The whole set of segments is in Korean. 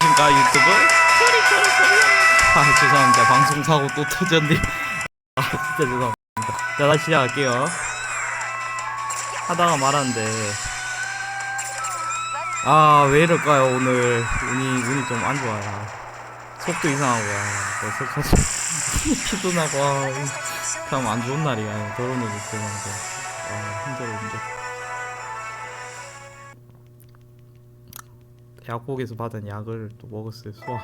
안녕하십니까 유튜브 아 죄송합니다. 방송 사고 또 터졌네 아 진짜 죄송합니다. 자 다시 시작할게요. 하다가 말았는데. 아 왜 이럴까요 오늘? 운이 운이 좀 안 좋아요. 속도 이상하고 아, 속까지 피도 나고 아, 참 안 좋은 날이야. 더러운 일이 있어서. 아 힘들어 힘들어 약국에서 받은 약을 또 먹었어요. 소화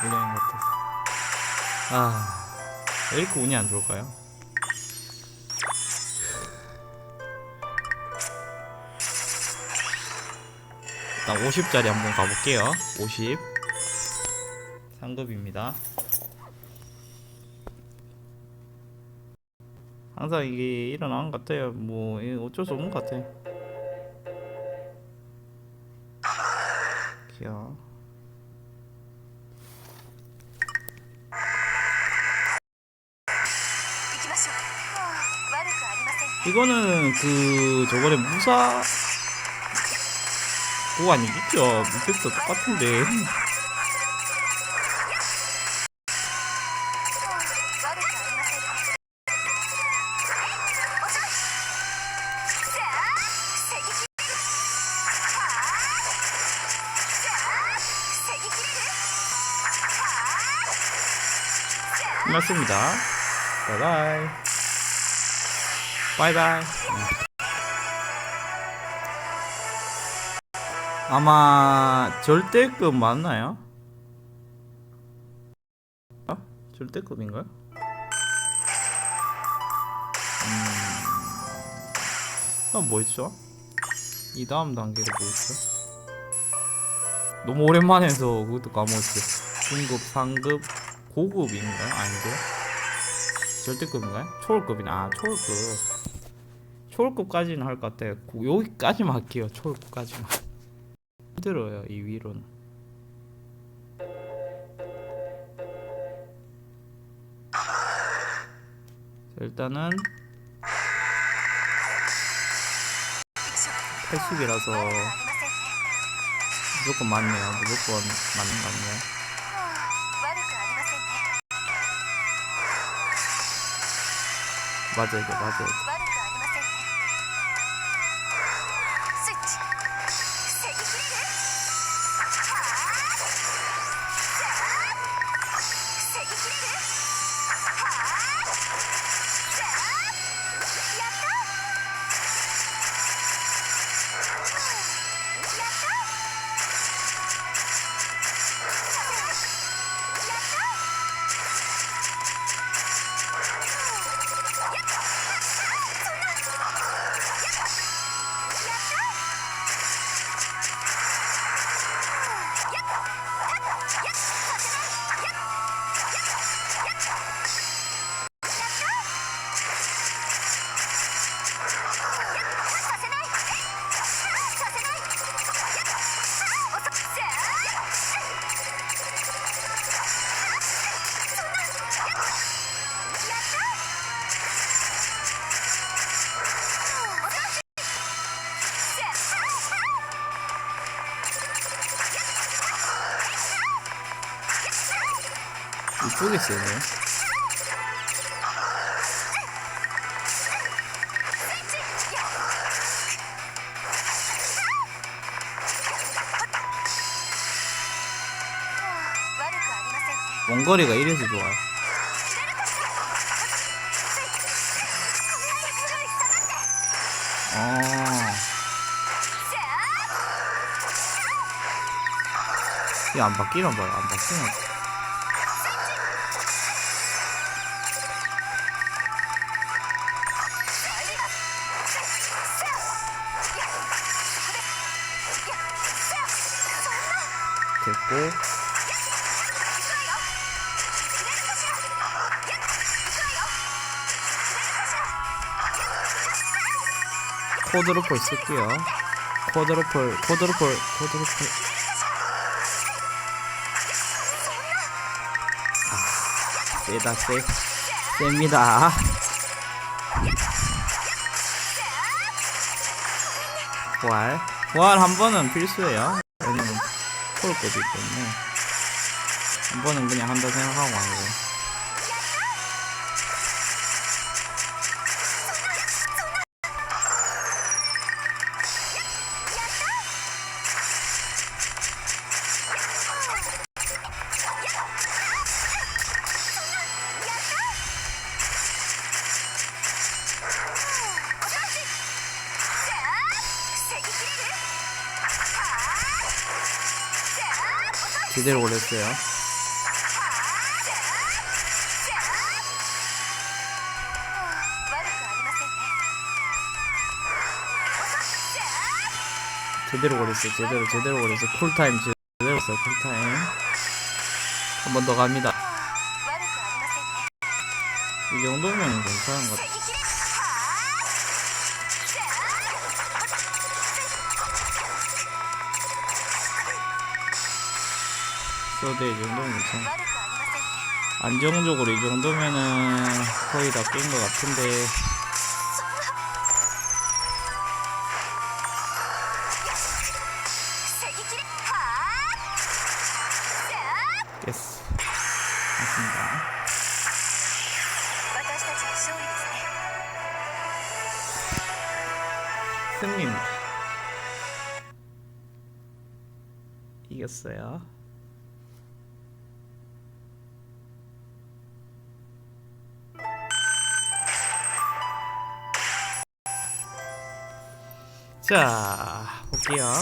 불량인 것 같아서. 아 왜 이렇게 운이 안 좋을까요? 일단 50짜리 한번 가볼게요. 50 상급입니다. 항상 이게 일어나는 것 같아요. 뭐 어쩔 수 없는 것 같아 귀여워 이거는 그 저번에 무사 그거 아니겠죠? 무색도 똑같은데 끝났습니다 바이바이 바이바이 아마 절대급 맞나요? 어? 절대급인가요? 음... 아, 뭐 있죠? 이 다음 단계가 뭐 있죠? 너무 오랜만에 해서 그것도 까먹었어요. 중급, 상급, 고급인가요? 아닌데요? 절대급인가요? 초월급이나 아 초월급. 초월급까지는 할 것 같아요. 고- 여기까지만 할게요. 초월급까지만. 힘들어요 이 위로는. 자, 일단은 80이라서 무조건 맞네요. 무조건 맞는 거 같네요 맞아야 돼 맞아야 돼 이쪽에 쓰네 원거리가 이래서 좋아요. 아 이게 안 바뀌나 봐요. 안 바뀌나 됐고. 코드로폴 쓸게요. 코드로폴 코드로폴 코드로폴 아 세다 세. 셉니다. 부활 한 번은 필수예요 콜 거기 때문에 한 번은 그냥 한다 생각하고 하는 거예요. 제대로 올렸어요. 제대로 걸렸어요. 제대로 제대로 걸렸어요. 쿨타임 제대로 했어요. 쿨타임. 한 번 더 갑니다. 이 정도면 괜찮은 것 같아 소드 이 정도면 괜찮아. 안정적으로 이 정도면은 거의 다 깬 것 같은데 자, 볼게요.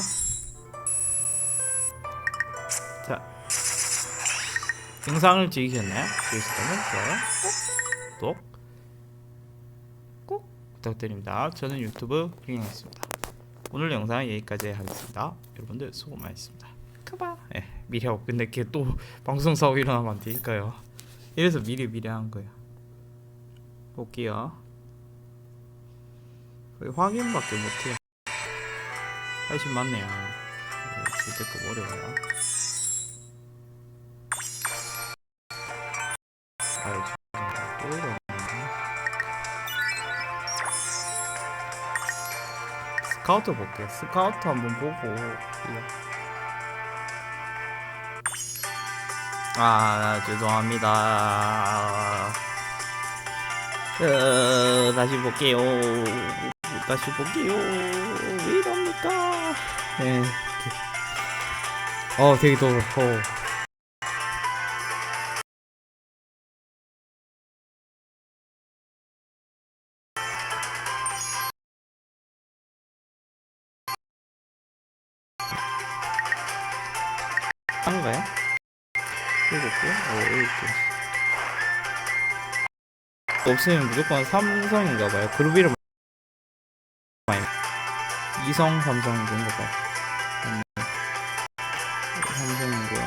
자, 영상을 즐기셨나요? 즐기셨다면 좋아요, 꼭, 구독, 꼭 부탁드립니다. 저는 유튜브 링이었습니다. 오늘 영상은 여기까지 하겠습니다. 여러분들 수고 많으셨습니다. 크바. 예, 미리 하고 근데 이게 또 방송 사고 일어나면 안 되니까요. 이래서 미리 미리 한 거예요. 볼게요. 확인밖에 못해요. 훨씬 많네요. 주제급 어려워요. 아유, 죄송합니다. 또 이러네. 스카우트 볼게요. 스카우트 한번 보고. 아, 죄송합니다. 어, 다시 볼게요. 다시 볼게요. 왜 이럽니까? 네. 어, 되게 더워. 어. 한가요? 일곱 개? 어, 일곱 개. 없으면 무조건 삼성인가봐요. 그룹 이름 이성 삼성인가봐요. 맞네. 삼성이고요.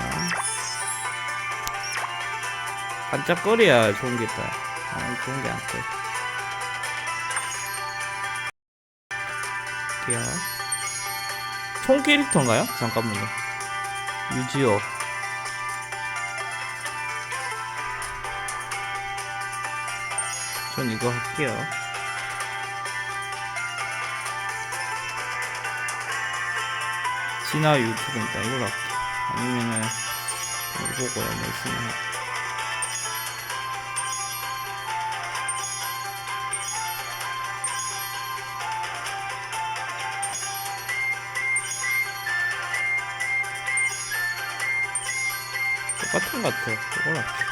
반짝거려야 좋은 게 있다. 아, 좋은 게안 떠. 볼게요. 총 캐릭터인가요? 잠깐만요. 유지호. 전 이거 할게요. 진화 유튜브니까 이걸로 할게요. 아니면은. 뭐 있으면 할게요. 똑같은 것 같아요. 이걸로 할게요.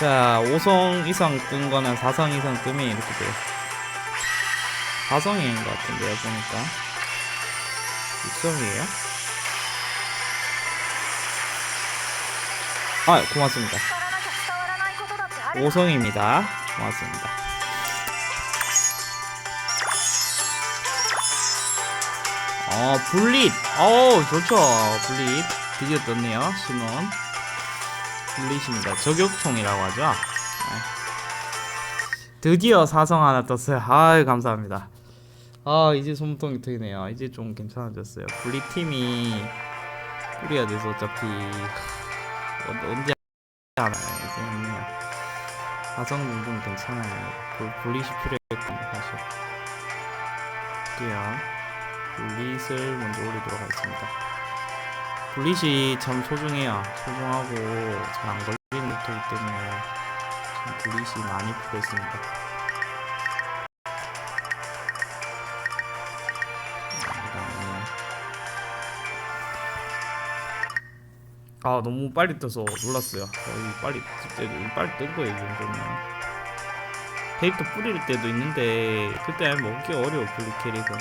자, 5성 이상 뜬 거는 4성 이상 뜨면 이렇게 돼요. 화성인 것 같은데요, 보니까. 입성이에요? 아, 고맙습니다. 5성입니다. 고맙습니다. 어, 분립! 어우, 좋죠. 분립. 드디어 떴네요, 신원. 분립입니다. 저격통이라고 하죠. 네. 드디어 사성 하나 떴어요. 아유, 감사합니다. 아, 이제 소문통이 트이네요. 이제 좀 괜찮아졌어요. 블릿 팀이 뿌리가 돼서 어차피 언- 언제 하나요? 이제 그냥 가성은 좀 괜찮아요. 볼- 볼리시 필요했군요, 사실. 볼게요. 블릿을 먼저 올리도록 하겠습니다. 블릿이 참 소중해요. 소중하고 잘 안 걸리는 렉터이기 때문에 참 블릿이 많이 필요했습니다. 아 너무 빨리 떠서 놀랐어요. 어, 빨리 그때 빨리 뜬 거예요 이건 그러면 캐릭터 뿌릴 때도 있는데 그때 먹기 어려워 블리 캐릭터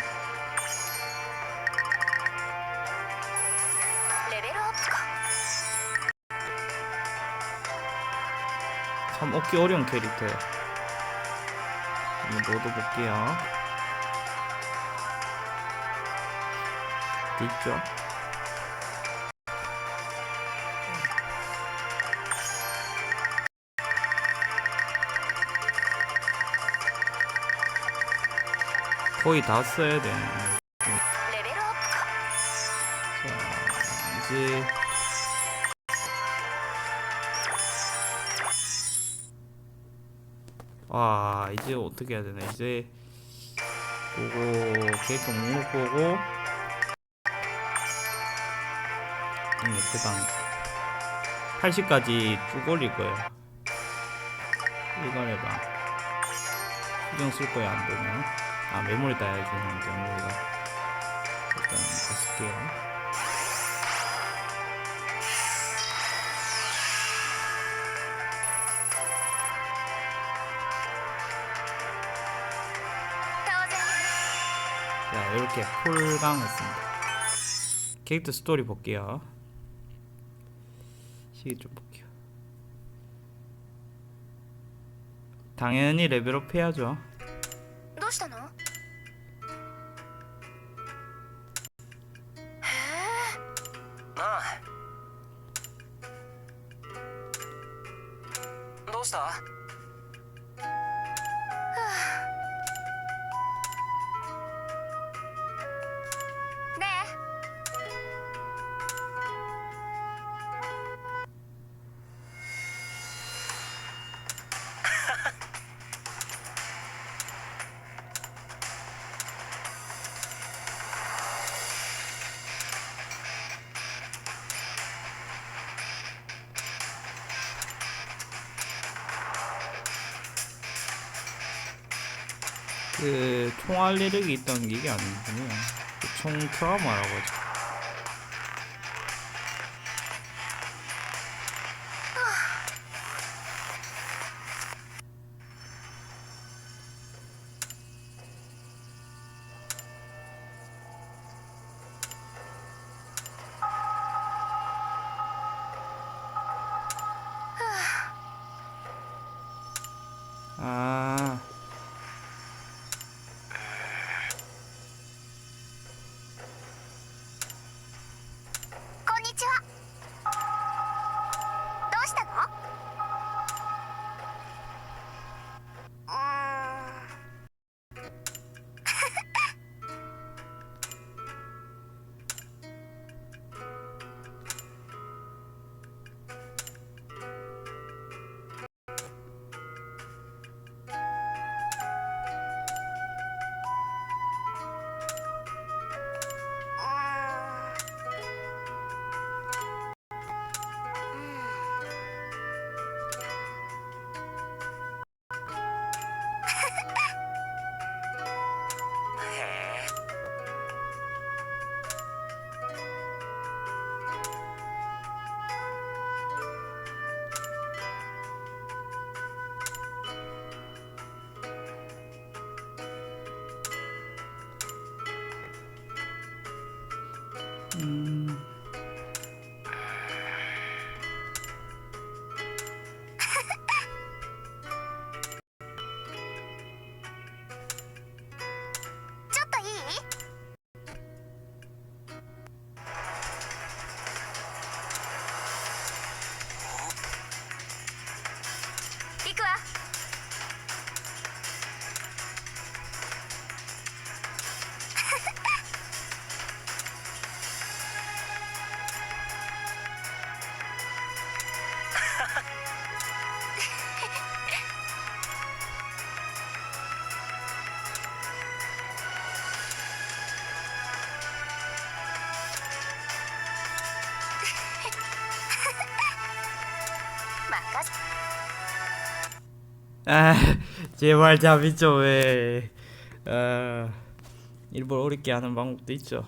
참 먹기 어려운 캐릭터예요 한번 넣어볼게요. 있죠? 거의 다 써야 돼. 자, 이제 와 이제 어떻게 해야 되나 이제 보고 계획 목록 보고 음, 대당 80까지 쭉 올릴 거예요. 이거에다 수정 쓸 거야 안 되면. 아 메모리 따야지 메모리가. 일단 이거 쓸게요. 자 이렇게 폴강 했습니다. 캐릭터 스토리 볼게요. 시기 좀 볼게요. 당연히 레벨업 해야죠 ああどうした？ 그 총알 내력이 있다는 게 이게 아니군요. 그 총 트라우마라고 하죠 음.「 아 제발 잡이 좀 왜. 아, 일부러 어렵게 하는 방법도 있죠.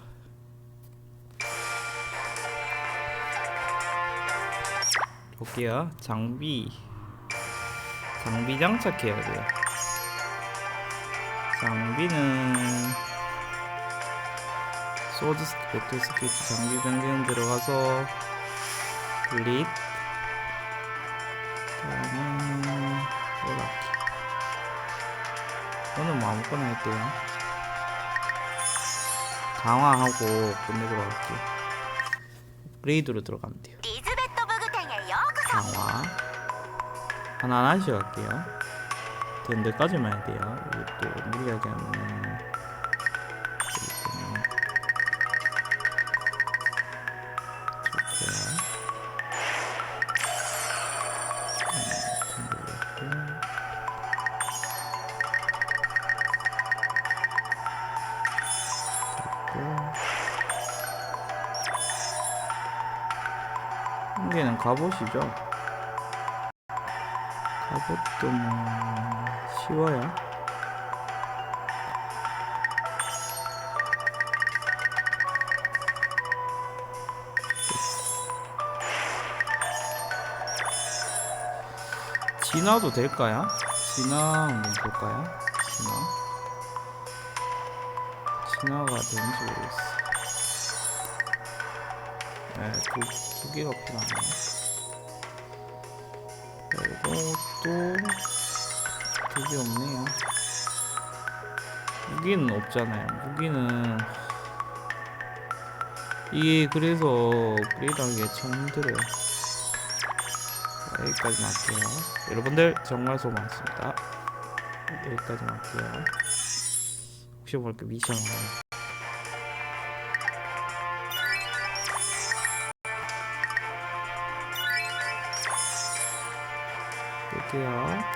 볼게요. 장비. 장비 장착해야 돼요. 장비는 소드 스- 배틀 스케이트 장비 변경 들어가서 글릿 다음은 몰라. 너는 뭐 아무거나 할게요. 강화하고 보내도록 할게 레이드로 들어가면 돼요. 강화. 하나하나씩 할게요. 된 데까지만 해야 돼요. 이게 또 무리하게 하면 한 개는 갑옷이죠 갑옷도 뭐 쉬워요 진화도 될까요? 진화 한번 볼까요? 진화 진화가 되는지 모르겠어 네, 두, 두 개가 필요하네요 이것도 그게 없네요. 무기는 없잖아요. 무기는 이게 그래서 업그레이드 하기가 참 힘들어요. 자, 여기까지만 할게요. 여러분들 정말 수고 많습니다. 여기까지만 할게요. 혹시 모르게 미션 하나. 끌게요.